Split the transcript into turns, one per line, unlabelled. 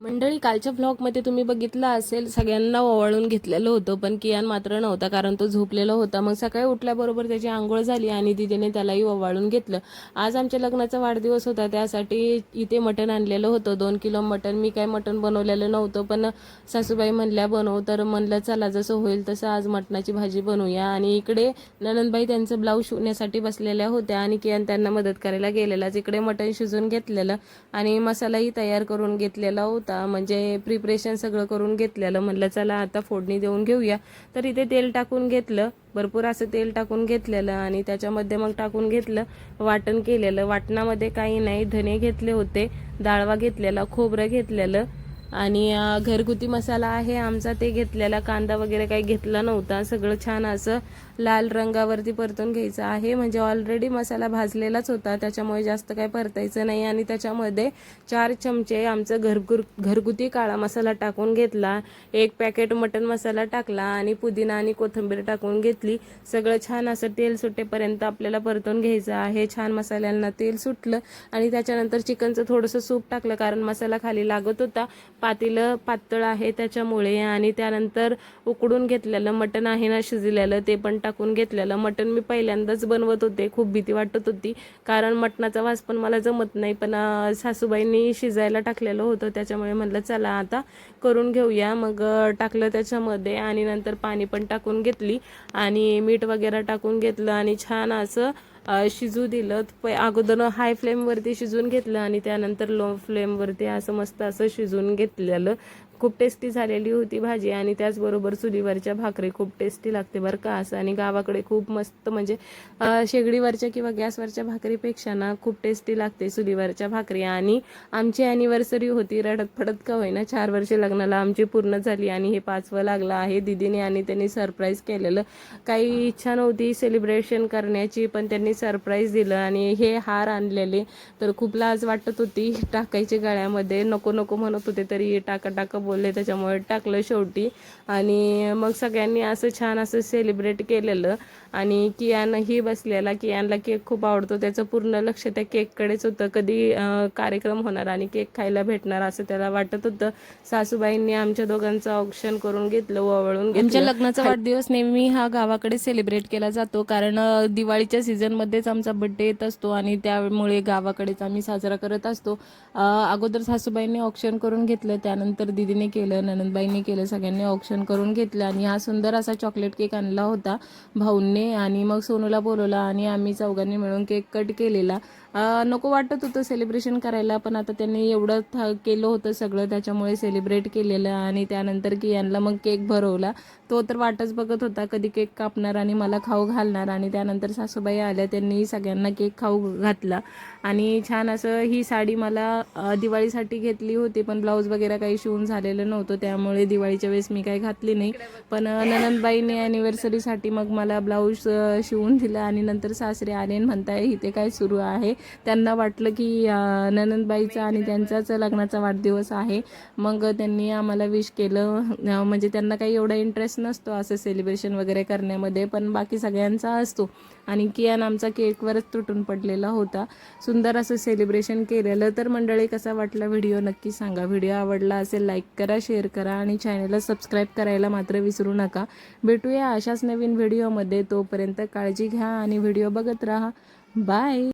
मंडळी कालच्या ब्लॉगमध्ये तुम्ही बघितलं असेल सगळ्यांना ओवाळून घेतलेलं होतं पण कियान मात्र नव्हता कारण तो झोपलेला होता. मग सकाळी उठल्याबरोबर त्याची आंघोळ झाली आणि दिदीने त्यालाही ओवाळून घेतलं. आज आमच्या लग्नाचा वाढदिवस होता त्यासाठी इथे मटण आणलेलं होतं. दोन किलो मटण मी काय मटण बनवलेलं नव्हतं पण सासूबाई म्हणल्या बनव. तर म्हणलं चला जसं होईल तसं आज मटणाची भाजी बनवूया आणि इकडे ननंदबाई त्यांचं ब्लाऊज शिवण्यासाठी बसलेल्या होत्या आणि कियान त्यांना मदत करायला गेलेलाच इकडे मटण शिजून घेतलेलं आणि मसालाही तयार करून घेतलेला होता. म्हणजे प्रिपरेशन सगळं करून घेतलेलं. म्हणलं चला आता फोडणी देऊन घेऊया. तर इथे तेल टाकून घेतलं. भरपूर असं तेल टाकून घेतलेलं आणि त्याच्यामध्ये मग टाकून घेतलं. वाटण केलेलं. वाटणामध्ये काही नाही. धने घेतले होते. डाळवा घेतलेला. खोबरं घेतलेलं. आणि घरगुती मसाला आहे आमचा ते घेतलेला. कांदा वगैरे काही घेतला नव्हता. सगळं छान असं लाल रंगावरती परतून घ्यायचं आहे. म्हणजे ऑलरेडी मसाला भाजलेलाच होता. त्याच्यामुळे जास्त काही परतायचं नाही. आणि त्याच्यामध्ये चार चमचे आमचं घरगुर घरगुती काळा मसाला टाकून घेतला. एक पॅकेट मटन मसाला टाकला आणि पुदिना आणि कोथिंबीर टाकून घेतली. सगळं छान असं तेल सुटेपर्यंत आपल्याला परतून घ्यायचं आहे. छान मसाल्यांना तेल सुटलं. आणि त्याच्यानंतर चिकनचं थोडंसं सूप टाकलं. कारण मसाला खाली लागत होता. पातेलं पातळ आहे त्याच्यामुळे आणि त्यानंतर उकडून घेतलेलं मटण आहे ना शिजलेलं ते पण टाकून घेतलेलं. मटण मी पहिल्यांदाच बनवत होते खूप भीती वाटत होती. कारण मटणाचा वास पण मला जमत नाही पण सासूबाईंनी शिजायला टाकलेलं होतं त्याच्यामुळे म्हटलं चला आता करून घेऊया. मग टाकलं त्याच्यामध्ये आणि नंतर पाणी पण टाकून घेतली आणि मीठ वगैरे टाकून घेतलं आणि छान असं शिजू दिलं प अगोदर हाय फ्लेमवरती शिजून घेतलं आणि त्यानंतर लो फ्लेमवरती असं मस्त असं शिजून घेतलेलं. खूप टेस्टी झालेली होती भाजी आणि त्याचबरोबर चुलीवरच्या भाकरी खूप टेस्टी लागते बरं का असं. आणि गावाकडे खूप मस्त म्हणजे शेगडीवरच्या किंवा गॅसवरच्या भाकरीपेक्षा ना खूप टेस्टी लागते चुलीवरच्या भाकरी. आणि आमची अॅनिव्हर्सरी होती रडत फडत का होईना चार वर्ष लग्नाला आमची पूर्ण झाली आणि हे पाचवं लागलं आहे दिदीने आणि त्यांनी सरप्राईज केलेलं. काही इच्छा नव्हती सेलिब्रेशन करण्याची पण त्यांनी सरप्राईज दिलं आणि हे हार आणलेले. तर खूप लाज वाटत होती टाकायची गळ्यामध्ये. नको नको म्हणत होते तरी टाका टाका बोलले त्याच्यामुळे टाकलं शेवटी. आणि मग सगळ्यांनी असं छान असं सेलिब्रेट केलेलं. आणि कियानही बसलेला कियानला केक खूप आवडतो. त्याचं पूर्ण लक्ष त्या केककडेच होतं. कधी कार्यक्रम होणार आणि केक खायला भेटणार असं त्याला वाटत होतं. सासूबाईंनी आमच्या दोघांचं ऑप्शन करून घेतलं ओवाळून आमच्या लग्नाचा वाढदिवस नेहमी हा गावाकडे सेलिब्रेट केला जातो. कारण दिवाळीच्या सीझनमध्येच आमचा बड्डे येत असतो आणि त्यामुळे गावाकडेच आम्ही साजरा करत असतो. अगोदर सासूबाईंनी ऑप्शन करून घेतलं. त्यानंतर दिदीने केलं ननंदबाईंनी केलं सगळ्यांनी ऑप्शन करून घेतलं आणि हा सुंदर असा चॉकलेट केक आणला होता भाऊंनी आणि मग सोनूला बोलवला आणि आम्ही चौघांनी मिळून केक कट केलेला. नको वाटत होतं सेलिब्रेशन करायला पण आता त्यांनी एवढं थ- केलं होतं सगळं त्याच्यामुळे सेलिब्रेट केलेलं आणि त्यानंतर की यांना मग केक भरवला. तो तर वाटच बघत होता कधी केक कापणार आणि मला खाऊ घालणार आणि त्यानंतर सासूबाई आल्या त्यांनी सगळ्यांना केक खाऊ घातला. आणि छान असं ही साडी मला दिवाळीसाठी घेतली होती पण ब्लाऊज वगैरे काही शिवून आलेलं नव्हतं त्यामुळे दिवाळीच्या वेळेस मी काही घातली नाही. पण ननंदबाईने ॲनिव्हर्सरीसाठी मग मला ब्लाऊज शिवून दिला आणि नंतर सासरे आले म्हणताय इथे काय सुरू आहे? त्यांना वाटलं की ननंदबाईचा आणि त्यांचाच लग्नाचा वाढदिवस आहे. मग त्यांनी आम्हाला विश केलं. म्हणजे त्यांना काही एवढा इंटरेस्ट नसतो असं सेलिब्रेशन वगैरे करण्यामध्ये पण बाकी सगळ्यांचा असतो. आणि कियान आमचा केकवरच तुटून पडलेला होता. सुंदर असं सेलिब्रेशन केलेलं. तर मंडळी कसा वाटला व्हिडिओ नक्की सांगा. व्हिडिओ आवडला असेल लाईक करा शेअर करा आणि चॅनलला सबस्क्राईब करायला मात्र विसरू नका. भेटूया अशाच नवीन व्हिडिओमध्ये तोपर्यंत काळजी घ्या आणि व्हिडिओ बघत राहा. बाय